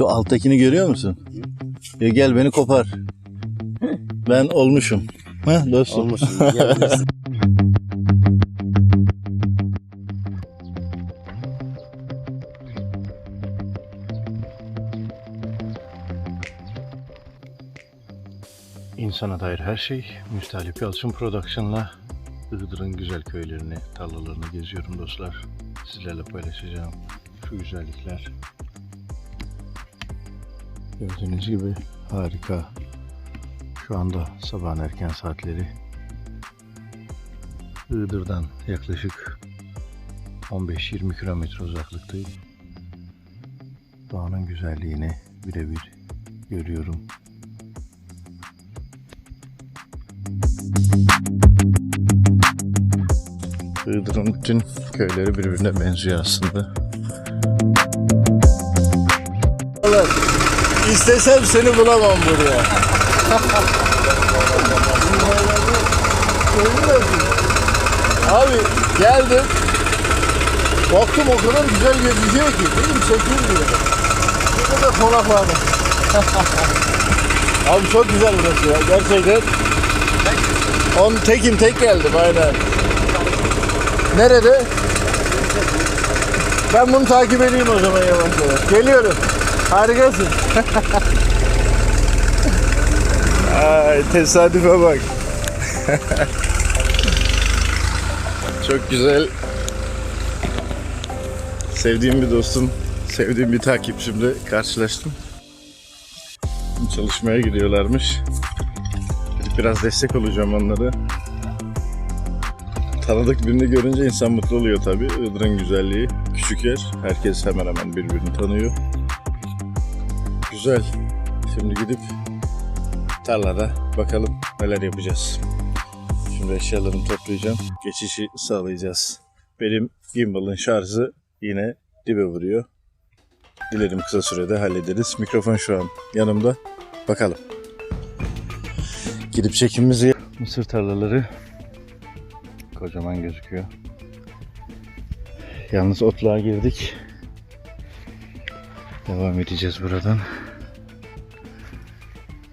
Şu alttakini görüyor musun? Ya gel beni kopar. Ben olmuşum. Ha dostum. Gelebilirsin. İnsana dair her şey Müstalip Yalçın Production'la Iğdır'ın güzel köylerini, tarlalarını geziyorum dostlar. Sizlerle paylaşacağım şu güzellikler. Gördüğünüz gibi harika. Şu anda sabahın erken saatleri. Iğdır'dan yaklaşık 15-20 kilometre uzaklıktayım. Doğanın güzelliğini birebir görüyorum. Iğdır'ın bütün köyleri birbirine benziyor aslında. İstesem seni bulamam buraya. Abi geldim. Baktım o kadar güzel gözüküyor ki. Dedim çekeyim diye. Burada da konakladım. Abi çok güzel burası ya. Gerçekten. On tekim tek geldim aynen. Nerede? Ben bunu takip edeyim o zaman yavaş yavaş. Geliyorum. Harikasın. Ay tesadüfe bak. Çok güzel. Sevdiğim bir dostum, sevdiğim bir takipçimle karşılaştım. Çalışmaya gidiyorlarmış. Biraz destek olacağım onlara. Tanıdık birini görünce insan mutlu oluyor tabii. Iğdır'ın güzelliği. Küçük yer. Herkes hemen hemen birbirini tanıyor. Güzel. Şimdi gidip tarlada bakalım neler yapacağız. Şimdi eşyalarımı toplayacağım. Geçişi sağlayacağız. Benim gimbal'ın şarjı yine dibe vuruyor. Dilerim kısa sürede hallederiz. Mikrofon şu an yanımda. Bakalım. Gidip çekimimizi Mısır tarlaları kocaman gözüküyor. Yalnız otluğa girdik. Devam edeceğiz buradan.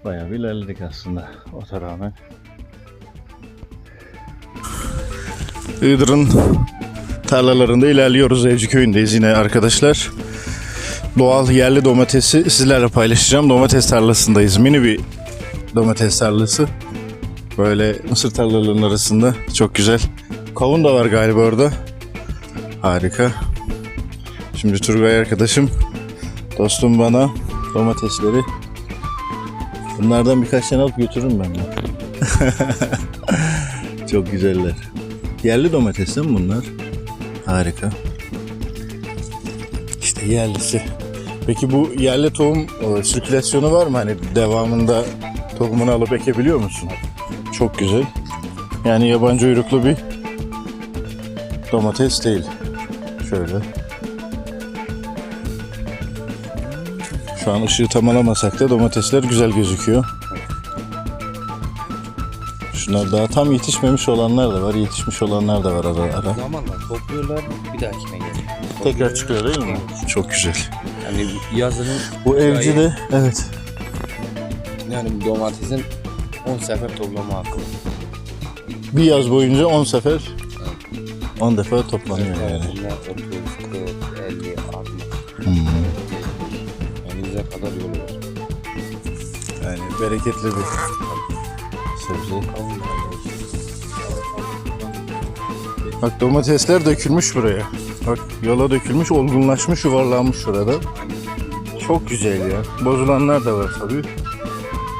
Bayağı ilerledik aslında ota rağmen. Iğdır'ın tarlalarında ilerliyoruz. Evci köyündeyiz yine arkadaşlar. Doğal yerli domatesi sizlerle paylaşacağım. Domates tarlasındayız. Mini bir domates tarlası. Böyle mısır tarlalarının arasında. Çok güzel. Kavun da var galiba orada. Harika. Şimdi Turgay arkadaşım, dostum bana domatesleri bunlardan birkaç tane alıp götürürüm ben de. Çok güzeller. Yerli domates değil mi bunlar? Harika. İşte yerlisi. Peki bu yerli tohum e, sirkülasyonu var mı? Hani devamında tohumunu alıp ekebiliyor musun? Çok güzel. Yani yabancı uyruklu bir domates değil. Şöyle. Şu an ışığı tam alamasak da domatesler güzel gözüküyor. Şunlar daha tam yetişmemiş olanlar da var, yetişmiş olanlar da var ara ara. Zamanla topluyorlar bir daha kime geliyor. Tekrar çıkıyor değil mi? Çok güzel. Yani yazının Bu evci de evet. yani domatesin 10 sefer toplama hakkı. Bir yaz boyunca 10 sefer 10 defa toplanıyor yani. Bunlar 30, 40, 50, 60. Hmm. 100'e kadar yolu. Yani bereketli bir sebze. Bak domatesler dökülmüş buraya. Bak yola dökülmüş, olgunlaşmış, yuvarlanmış şurada. Çok güzel ya. Bozulanlar da var tabii.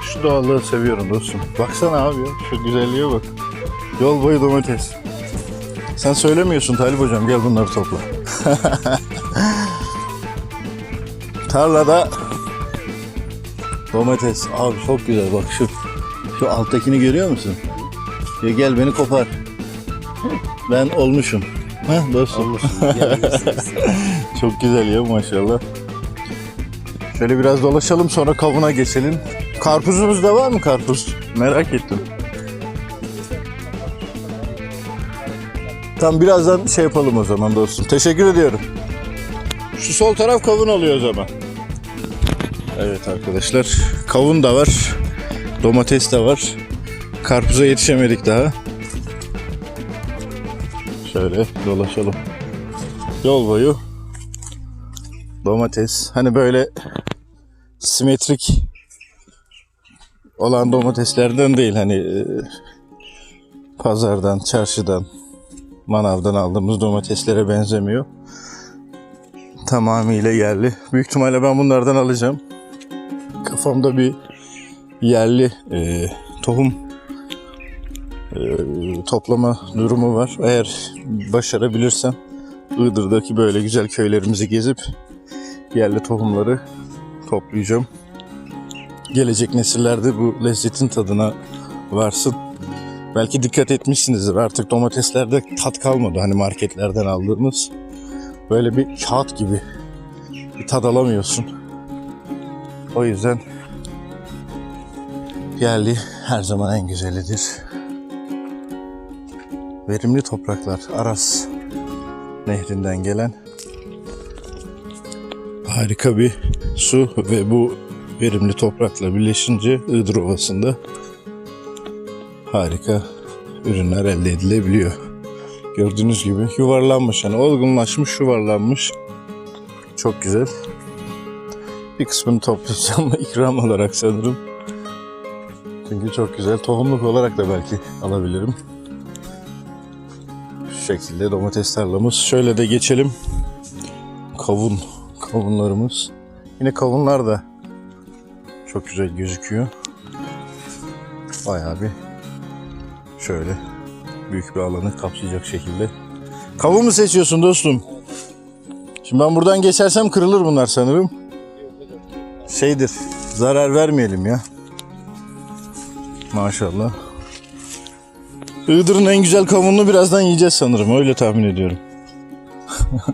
Şu doğallığı seviyorum dostum. Baksana abi ya. Şu güzelliğe bak. Yol boyu domates. Sen söylemiyorsun Talip hocam gel bunları topla. Tarlada domates. Abi çok güzel bak şu. Şu alttakini görüyor musun? Ya gel beni kopar. Ben olmuşum. Ha dostum. Çok güzel ya maşallah. Şöyle biraz dolaşalım sonra kavuna geçelim. Karpuzumuz da var mı karpuz? Merak ettim. Tam birazdan şey yapalım o zaman dostum. Teşekkür ediyorum. Şu sol taraf kavun oluyor o zaman. Evet arkadaşlar. Kavun da var. Domates de var. Karpuza yetişemedik daha. Şöyle dolaşalım. Yol boyu domates. Hani böyle simetrik olan domateslerden değil. Hani e, pazardan, çarşıdan, manavdan aldığımız domateslere benzemiyor. Tamamıyla yerli. Büyük ihtimalle ben bunlardan alacağım. Kafamda bir yerli e, tohum e, toplama durumu var. Eğer başarabilirsem Iğdır'daki böyle güzel köylerimizi gezip yerli tohumları toplayacağım. Gelecek nesillerde bu lezzetin tadına varsın. Belki dikkat etmişsinizdir artık domateslerde tat kalmadı hani marketlerden aldığımız. Böyle bir kağıt gibi bir tad alamıyorsun. O yüzden yerli her zaman en güzelidir. Verimli topraklar Aras nehrinden gelen harika bir su ve bu verimli toprakla birleşince Iğdır Ovası'nda harika ürünler elde edilebiliyor. Gördüğünüz gibi yuvarlanmış hani olgunlaşmış yuvarlanmış. Çok güzel. Bir kısmını toplayacağım ikram olarak sanırım. Çünkü çok güzel. Tohumluk olarak da belki alabilirim. Şu şekilde domates tarlamız. Şöyle de geçelim. Kavun. Kavunlarımız. Yine kavunlar da çok güzel gözüküyor. Bayağı bir şöyle büyük bir alanı kapsayacak şekilde. Kavun mu seçiyorsun dostum? Şimdi ben buradan geçersem kırılır bunlar sanırım. Şeydir, zarar vermeyelim ya. Maşallah. Iğdır'ın en güzel kavununu birazdan yiyeceğiz sanırım. Öyle tahmin ediyorum.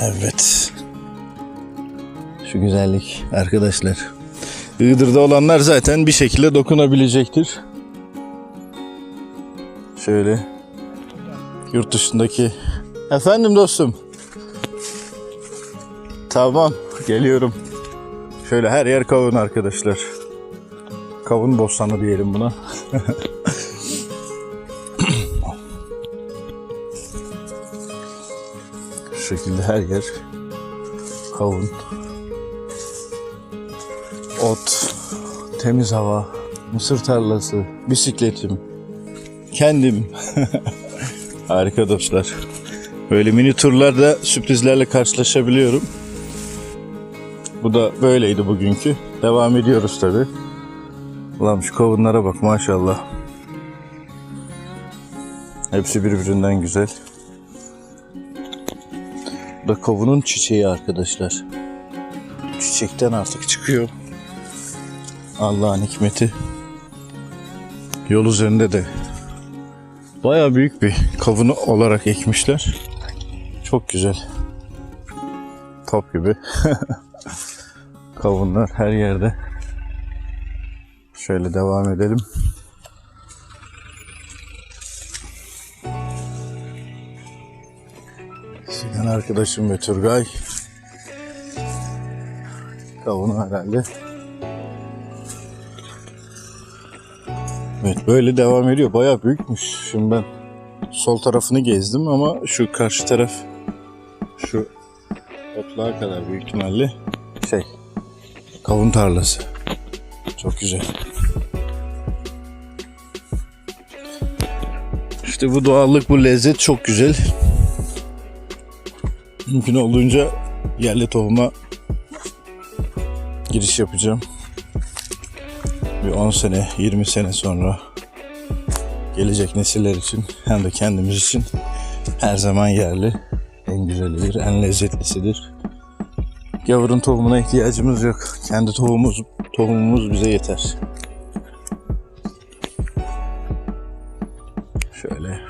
evet. Şu güzellik arkadaşlar. Iğdır'da olanlar zaten bir şekilde dokunabilecektir. Şöyle yurt dışındaki efendim dostum. Tamam geliyorum. Şöyle her yer kavun arkadaşlar. Kavun bostanı diyelim buna. Şu şekilde her yer kavun. Ot, temiz hava, mısır tarlası, bisikletim, kendim. Harika dostlar. Böyle mini turlarda sürprizlerle karşılaşabiliyorum. Bu da böyleydi bugünkü. Devam ediyoruz tabi. Ulan şu kavunlara bak maşallah. Hepsi birbirinden güzel. Bu da kavunun çiçeği arkadaşlar. Çiçekten artık çıkıyor. Allah'ın hikmeti. Yol üzerinde de baya büyük bir kavunu olarak ekmişler. Çok güzel. Top gibi. Kavunlar her yerde. Şöyle devam edelim. Sinan arkadaşım ve Turgay. Kavunu herhalde. Evet böyle devam ediyor. Bayağı büyükmüş. Şimdi ben sol tarafını gezdim ama şu karşı taraf şu otluğa kadar büyük ihtimalle şey kavun tarlası. Çok güzel. İşte bu doğallık, bu lezzet çok güzel. Mümkün olduğunca yerli tohuma giriş yapacağım. Bir 10 sene, 20 sene sonra gelecek nesiller için hem de kendimiz için her zaman yerli. En güzelidir, en lezzetlisidir. Gavurun tohumuna ihtiyacımız yok. Kendi tohumumuz, tohumumuz bize yeter. Şöyle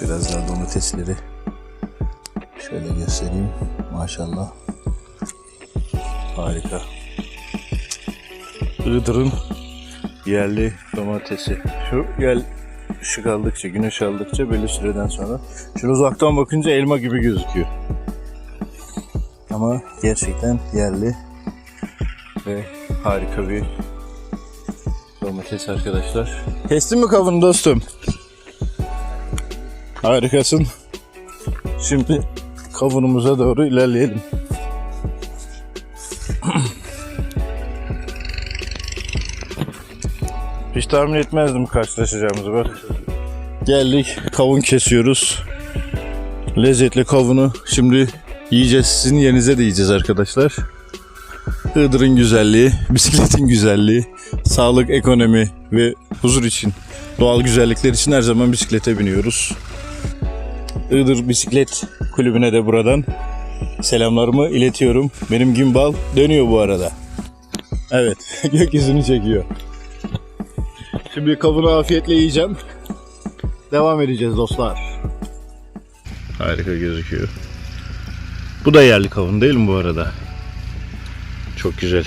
biraz daha domatesleri şöyle göstereyim. Maşallah. Harika. Iğdır'ın yerli domatesi. Şu gel ışık aldıkça, güneş aldıkça belli süreden sonra. Şunu uzaktan bakınca elma gibi gözüküyor. Ama gerçekten yerli ve harika bir domates arkadaşlar. Kestin mi kavunu dostum? Harikasın. Şimdi kavunumuza doğru ilerleyelim. Tahmin etmezdim karşılaşacağımızı bak. Geldik kavun kesiyoruz. Lezzetli kavunu şimdi yiyeceğiz. Sizin yerinize de yiyeceğiz arkadaşlar. Iğdır'ın güzelliği, bisikletin güzelliği, sağlık, ekonomi ve huzur için, doğal güzellikler için her zaman bisiklete biniyoruz. Iğdır Bisiklet Kulübü'ne de buradan selamlarımı iletiyorum. Benim gimbal dönüyor bu arada. Evet, gökyüzünü çekiyor. Şimdi kavunu afiyetle yiyeceğim. Devam edeceğiz dostlar. Harika gözüküyor. Bu da yerli kavun değil mi bu arada? Çok güzel.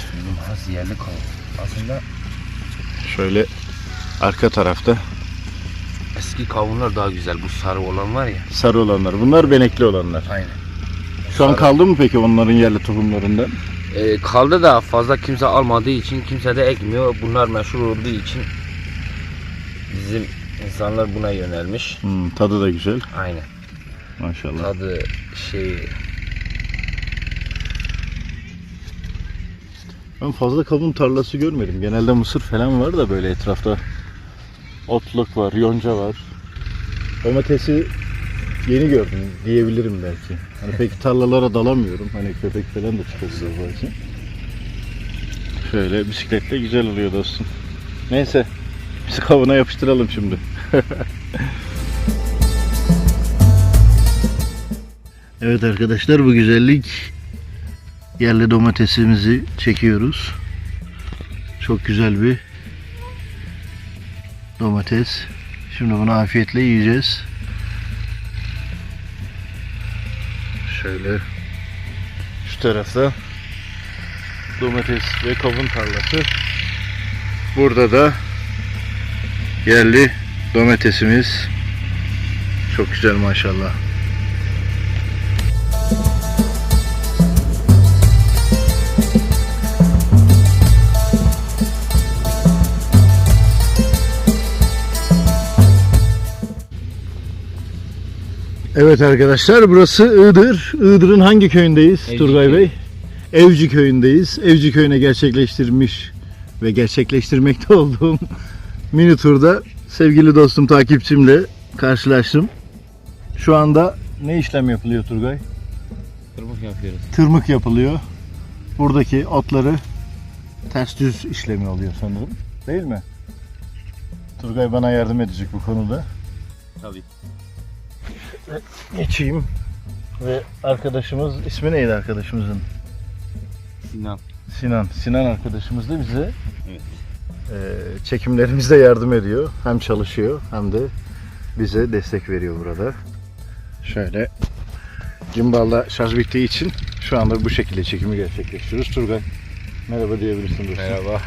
Az yerli kavun. Aslında Şöyle arka tarafta eski kavunlar daha güzel. Bu sarı olan var ya. sarı olanlar. Bunlar benekli olanlar. Aynen. Şu an kaldı mı peki onların yerli tohumlarından? Ee, kaldı da fazla kimse almadığı için kimse de ekmiyor. Bunlar meşhur olduğu için bizim insanlar buna yönelmiş. Hmm, tadı da güzel. Aynen. Maşallah. Tadı şey Ben fazla kavun tarlası görmedim. Genelde mısır falan var da böyle etrafta. Otluk var, yonca var. Domatesi yeni gördüm diyebilirim belki. Hani peki tarlalara dalamıyorum. Hani köpek falan da çıkabilir belki. Şöyle bisikletle güzel oluyor dostum. Neyse. Biz kavuna yapıştıralım şimdi. evet arkadaşlar bu güzellik yerli domatesimizi çekiyoruz. Çok güzel bir domates. Şimdi bunu afiyetle yiyeceğiz. Şöyle şu tarafta domates ve kavun tarlası. Burada da yerli domatesimiz. Çok güzel maşallah. Evet arkadaşlar burası Iğdır. Iğdır'ın hangi köyündeyiz Evci Turgay köyü. Bey? Evci köyündeyiz. Evci köyüne gerçekleştirmiş ve gerçekleştirmekte olduğum mini turda sevgili dostum takipçimle karşılaştım. Şu anda ne işlem yapılıyor Turgay? tırmık yapıyoruz. Tırmık yapılıyor. Buradaki otları ters düz işlemi oluyor sanırım. Değil mi? Turgay bana yardım edecek bu konuda. Tabii. Geçeyim. Ve arkadaşımız, ismi neydi arkadaşımızın? Sinan. Sinan. Sinan arkadaşımız da bize Evet. Eee, çekimlerimizde yardım ediyor. Hem çalışıyor hem de bize destek veriyor burada. Şöyle Gimballa şarj bittiği için şu anda bu şekilde çekimi gerçekleştiriyoruz. Turgay merhaba diyebilirsin dostum. Merhaba.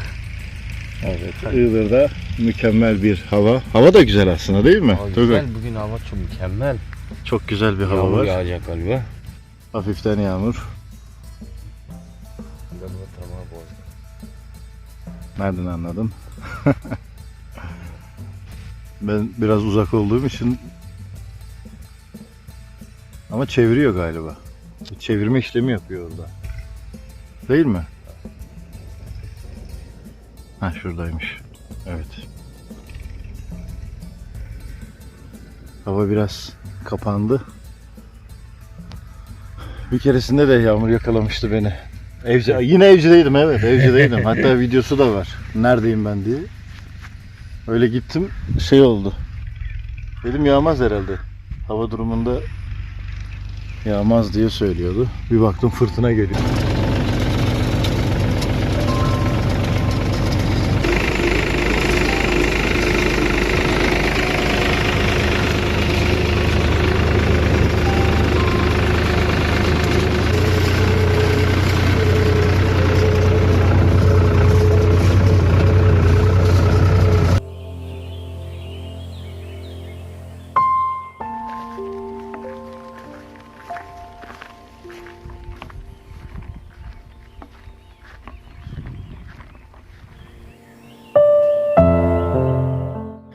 Evet. Iğdır'da mükemmel bir hava. Hava da güzel aslında değil mi? Turgay? güzel. Bugün hava çok mükemmel. Çok güzel bir hava Yağmur var. yağacak galiba. Hafiften yağmur. Nereden anladın? ben biraz uzak olduğum için ama çeviriyor galiba. Çevirme işlemi yapıyor orada. Değil mi? Ha şuradaymış. Evet. Hava biraz kapandı. Bir keresinde de yağmur yakalamıştı beni. Evci, yine evcideydim evet evcideydim. Hatta videosu da var. Neredeyim ben diye. Öyle gittim şey oldu. Dedim yağmaz herhalde. Hava durumunda yağmaz diye söylüyordu. Bir baktım fırtına geliyor.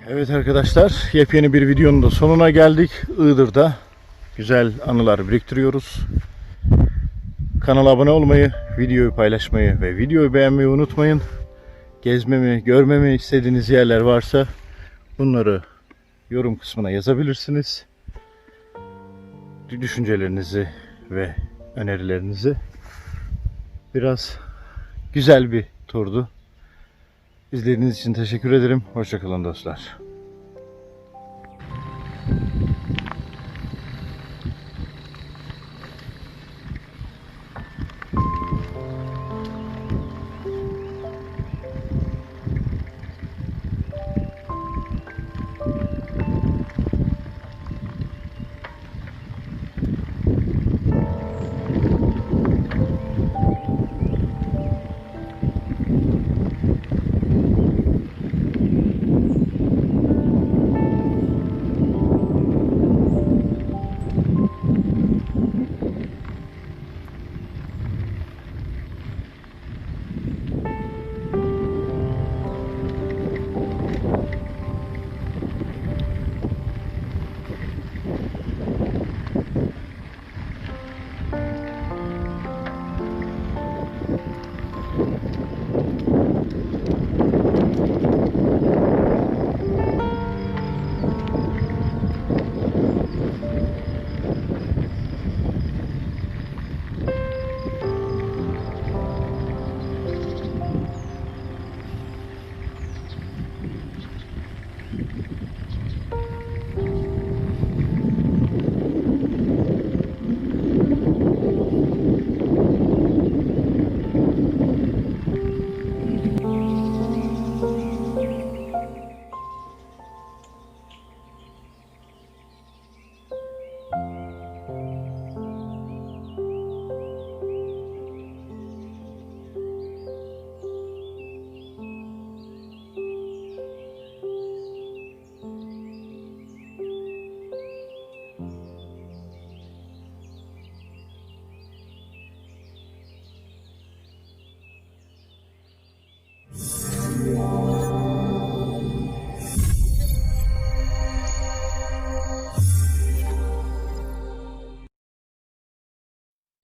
Evet arkadaşlar yepyeni bir videonun da sonuna geldik. Iğdır'da güzel anılar biriktiriyoruz. Kanala abone olmayı, videoyu paylaşmayı ve videoyu beğenmeyi unutmayın. Gezmemi, görmemi istediğiniz yerler varsa bunları yorum kısmına yazabilirsiniz. Düşüncelerinizi ve önerilerinizi. Biraz güzel bir turdu. İzlediğiniz için teşekkür ederim. Hoşçakalın dostlar.